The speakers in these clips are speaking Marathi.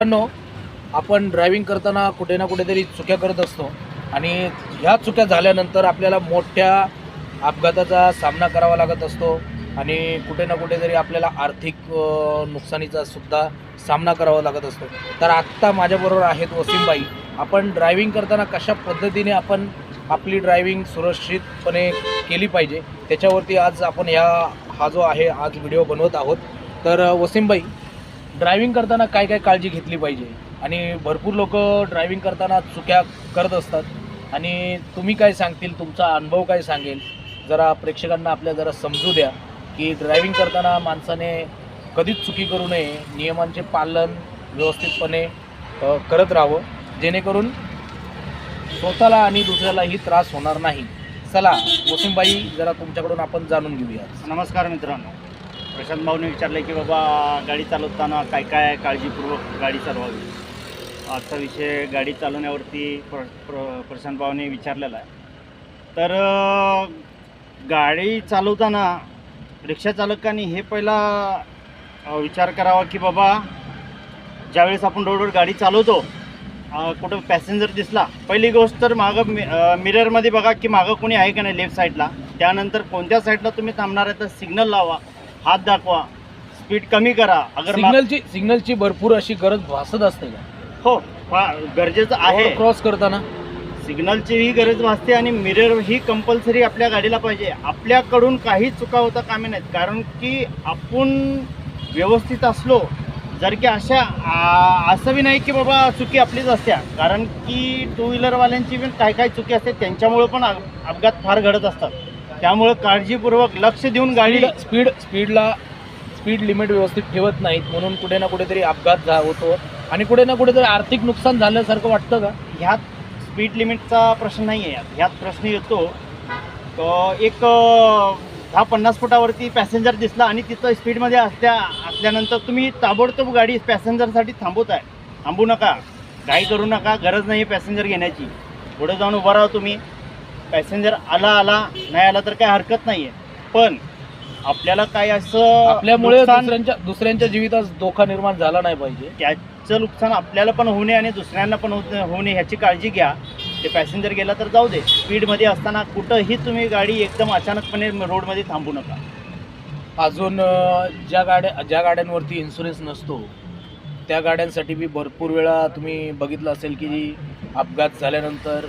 मित्रांनो आपण ड्रायव्हिंग करताना कुठे ना कुठेतरी चुक्या करत असतो. आणि ह्या चुक्या झाल्यानंतर आपल्याला मोठ्या अपघाताचा सामना करावा लागत असतो. आणि कुठे ना कुठेतरी आपल्याला आर्थिक नुकसानीचा सुद्धा सामना करावा लागत असतो. तर आत्ता माझ्याबरोबर आहेत वसीमबाई. आपण ड्रायव्हिंग करताना कशा पद्धतीने आपण आपली ड्रायव्हिंग सुरक्षितपणे केली पाहिजे? त्याच्यावरती आज आपण ह्या हा जो आहे आज व्हिडिओ बनवत आहोत. तर वसीमबाई ड्रायव्हिंग करताना काय काय काळजी घेतली पाहिजे? आणि भरपूर लोक ड्रायव्हिंग करताना चुक्या करत असतात. आणि तुम्ही काय सांगतील? तुमचा अनुभव काय सांगेल? जरा प्रेक्षकांना आपल्या जरा समजू द्या की ड्रायव्हिंग करताना माणसाने कधीच चुकी करू नये. नियमांचे पालन व्यवस्थितपणे करत राहावं. जेणेकरून स्वतःला आणि दुसऱ्यालाही त्रास होणार नाही. चला वसीमबाई जरा तुमच्याकडून आपण जाणून घेऊया नमस्कार मित्रांनो. प्रशांत भाऊने विचारलं की बाबा गाडी चालवताना काय काय काळजीपूर्वक गाडी चालवावी? आजचा विषय गाडी चालवण्यावरती प्र प्र प्रशांत भाऊने विचारलेला आहे. तर गाडी चालवताना रिक्षाचालकांनी हे पहिला विचार करावा की बाबा ज्यावेळेस आपण रोडवर गाडी चालवतो कुठं पॅसेंजर दिसला पहिली गोष्ट तर मागं मि मिररमध्ये बघा की मागं कोणी आहे का नाही लेफ्ट साईडला. त्यानंतर कोणत्या साईडला तुम्ही थांबणार आहे तर सिग्नल लावा. हात दाखवा. स्पीड कमी करा. अगर मा- सिग्नलची सिग्नलची भरपूर अशी गरज भासत असते का? हो फा- गरजेचं आहे. क्रॉस करताना? सिग्नलची ही गरज भासते आणि मिरर ही कंपल्सरी आपल्या गाडीला पाहिजे. आपल्याकडून काही चुका होता कामी नाहीत. कारण की आपण व्यवस्थित असलो जर की अशा आ- असं बी नाही की बाबा चुकी आपलीच असत्या कारण की टू व्हीलरवाल्यांची पण काय काय चुकी असते. त्यांच्यामुळे पण अप- अपघात फार घडत असतात. त्यामुळे काळजीपूर्वक लक्ष देऊन गाडी स्पीड स्पीड स्पीडला स्पीड लिमिट व्यवस्थित ठेवत नाहीत. म्हणून कुठे ना कुठेतरी अपघात झा होतो. आणि कुठे ना कुठेतरी आर्थिक नुकसान झाल्यासारखं वाटतं का? ह्यात स्पीड लिमिटचा प्रश्न नाही आहे. यात ह्यात प्रश्न येतो एक दहा पन्नास फुटावरती पॅसेंजर दिसला आणि तिथं स्पीडमध्ये असल्या असल्यानंतर तुम्ही ताबडतोब गाडी पॅसेंजरसाठी थांबवत आहे थांबू नका. घाई करू नका. गरज नाही पॅसेंजर घेण्याची. पुढे जाऊन उभा राहा तुम्ही. पॅसेंजर आला आला नाही आला तर काही हरकत नाही आहे पण आपल्याला काय असं आपल्यामुळे नुकसान- दुसऱ्यांच्या दुसऱ्यांच्या जीवितात धोका निर्माण झाला नाही पाहिजे. त्याचं नुकसान आपल्याला पण होऊ नये आणि दुसऱ्यांना पण होत होऊ नये ह्याची काळजी घ्या. ते पॅसेंजर गेला तर जाऊ दे. स्पीडमध्ये असताना कुठंही तुम्ही गाडी एकदम अचानकपणे रोडमध्ये थांबू नका. अजून अं, ज्या गाड्या ज्या गाड्यांवरती इन्शुरन्स नसतो त्या गाड्यांसाठी बी भरपूर वेळा तुम्ही बघितलं असेल की अपघात झाल्यानंतर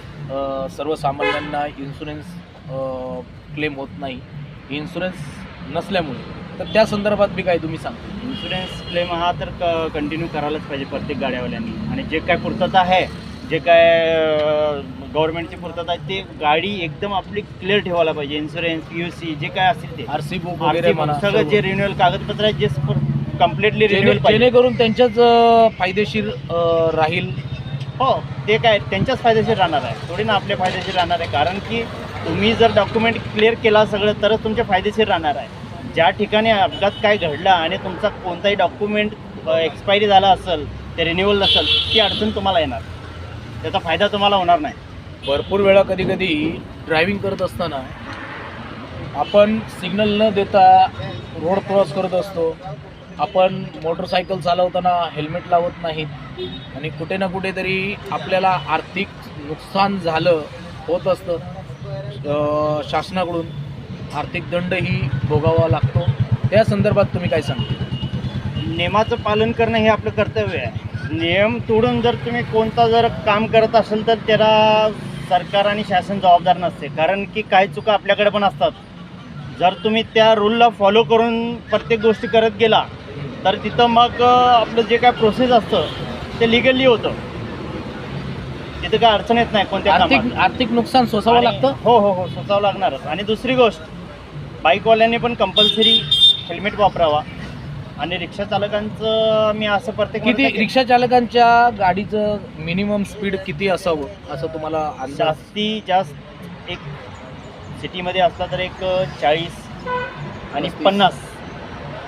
सर्वसामान्यांना इन्शुरन्स क्लेम होत नाही. इन्शुरन्स नसल्यामुळे. तर त्या संदर्भात बी काय तुम्ही सांगता? इन्शुरन्स क्लेम हा तर क कंटिन्यू करायलाच पाहिजे प्रत्येक गाड्यावाल्यांनी. आणि जे काय पूर्तता आहे जे काय गव्हर्नमेंटची पूर्तता आहे ते गाडी एकदम आपली क्लिअर ठेवायला पाहिजे. इन्शुरन्स यू सी जे काय असेल ते. आर सी बुक सगळं जे रिन्युअल कागदपत्र आहेत जे कम्प्लिटली रिन्युअल पाहिजे. जेणेकरून त्यांच्याच अं, फायदेशीर अं, राहील. हो ते काय त्यांच्याच फायदेशीर राहणार आहे. थोडी ना आपल्या फायदेशीर राहणार आहे. कारण की तुम्ही जर डॉक्युमेंट क्लिअर केला सगळं तरच तुमच्या फायदेशीर राहणार आहे. ज्या ठिकाणी अपघात काय घडला आणि तुमचा कोणताही डॉक्युमेंट एक्सपायरी झाला असेल ते रिन्युअल नसेल ती अडचण तुम्हाला येणार. त्याचा फायदा तुम्हाला होणार नाही. भरपूर वेळा कधी कधी ड्रायव्हिंग करत असताना आपण सिग्नल न देता रोड क्रॉस करत असतो. आपण मोटरसायकल चालवताना हेल्मेट लावत नाहीत. आणि कुठे ना कुठेतरी आपल्याला आर्थिक नुकसान झालं होत असतं. शासनाकडून आर्थिक दंडही भोगावा लागतो. त्या संदर्भात तुम्ही काय सांगता? नियमाचं पालन करणं हे आपलं कर्तव्य आहे. नियम तोडून जर तुम्ही कोणता जर काम करत असेल तर त्याला सरकार आणि शासन जबाबदार नसते. कारण की काही चुका आपल्याकडे पण असतात. जर तुम्ही त्या रूलला फॉलो करून प्रत्येक गोष्टी करत गेला तर तिथं मग आपलं जे काय प्रोसेस असतं ते लिगली होतं. तिथं काय अडचण येत नाही कोणत्या आर्थिक कामात. आर्थिक नुकसान सोसावं आणि- लागतं? हो हो हो सोसावं लागणारच. आणि दुसरी गोष्ट बाईकवाल्यांनी पण कंपल्सरी हेल्मेट वापरावा. आणि रिक्षा चालकांचं मी असं प्रत्येक किती म्हणत नाही रिक्षा चालकांच्या गाडीचं मिनिमम स्पीड किती असावं असं तुम्हाला की अंदाज? जास्ती जास्त एक सिटीमध्ये असला तर एक चाळीस आणि पस्तीस. पन्नास.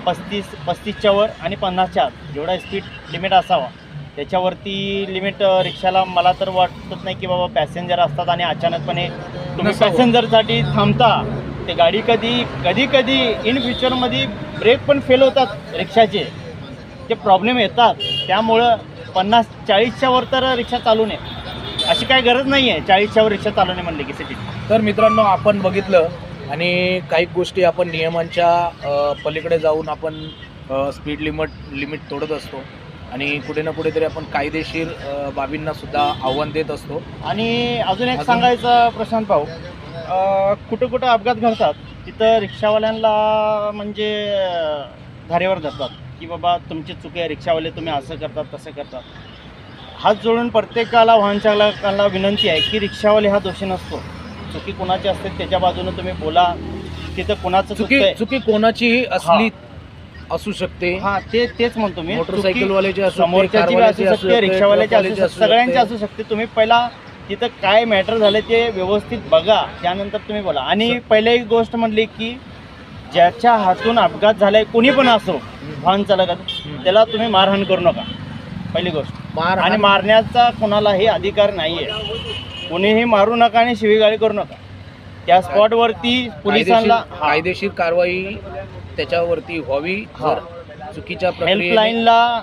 पस्तीस पस्तीसच्या वर आणि पन्नासच्या आत. जेवढा स्पीड लिमिट असावा. त्याच्यावरती लिमिट रिक्षाला मला तर वाटत नाही की बाबा पॅसेंजर असतात आणि अचानकपणे तुम्ही. पॅसेंजरसाठी थांबता ते गाडी कधी कधी कधी इन फ्युचरमध्ये ब्रेक पण फेल होतात रिक्षाचे. ते प्रॉब्लेम येतात त्यामुळं पन्नास चाळीसच्या वर तर रिक्षा चालू नये. अशी काही गरज नाही आहे चाळीसच्या वर रिक्षा चालू नये म्हणले की सिटीत तर मित्रांनो आपण बघितलं आणि काही गोष्टी आपण नियमांच्या पलीकडे जाऊन आपण स्पीड लिमिट लिमिट तोडत असतो. आणि कुठे ना कुठेतरी आपण कायदेशीर बाबींना सुद्धा आव्हान देत असतो. आणि अजून एक सांगायचं प्रशांत भाऊ कुठं कुठं अपघात घडतात तिथं रिक्षावाल्यांना म्हणजे धारेवर धरतात की बाबा तुमची चुकी आहे रिक्षावाले तुम्ही असं करतात तसं करतात. हात जोडून प्रत्येकाला वाहन चालकाला विनंती आहे की रिक्षावाले हा दोषी नसतो. चुकी कोणाची असते त्याच्या बाजूने तुम्ही बोला. तिथं कोणाचं चुकी चुकतंय? चुकी कोणाचीही असली असू शकते. हा ते तेच म्हणतो मी. मोटरसायकल वाल्याची असू शकते, समोरच्याची कारवाल्याची असू असू शकते रिक्षावाल्याची असू ट्रकवाल्याची शकते असू सगळ्यांची शकते. असू शकते. तुम्ही पहिला तिथं काय मॅटर झालं ते व्यवस्थित बघा. त्यानंतर तुम्ही बोला. आणि पहिले एक गोष्ट म्हणली की ज्याच्या हातून अपघात झालाय कोणी पण असो वाहन चालक त्याला तुम्ही मारहाण करू नका. पहिली गोष्ट. आणि मारण्याचा कोणालाही अधिकार नाहीये. कोणीही मारू नका आणि शिवीगाळी करू नका. त्या स्पॉटवरती पोलिसांना कायदेशीर कारवाई त्याच्यावरती व्हावी. जर चुकीच्या हेल्पलाईनला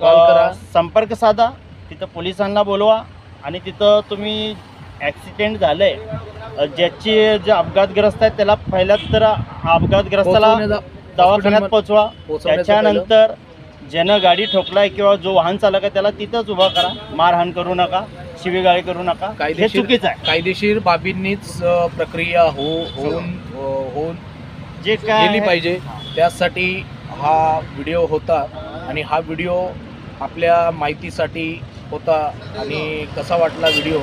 कॉल करा. अ, संपर्क साधा. तिथं पोलिसांना बोलवा. आणि तिथं तुम्ही ॲक्सिडेंट झालंय. अ, ज्याची जे अपघातग्रस्त आहेत त्याला पहिल्यात तर अपघातग्रस्ताला दवाखान्यात पोचवा त्याच्यानंतर ज्यानं गाडी ठोकलाय किंवा जो वाहन चालक आहे त्याला तिथंच उभा करा. मारहाण करू नका शिवीगाळी करू नका. हे कायदेशीर चुकीचं आहे. कायदेशीर बाबींनीच अ, प्रक्रिया हो होऊन अ, होऊन जे गेली आहे- पाहिजे. त्यासाठी हा व्हिडिओ होता आणि हा व्हिडिओ आपल्या माहितीसाठी होता आणि कसा वाटला व्हिडिओ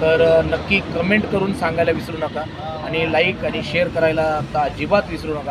तर नक्की कमेंट करून सांगायला विसरू नका आणि लाईक आणि शेअर करायला तर अजिबात विसरू नका.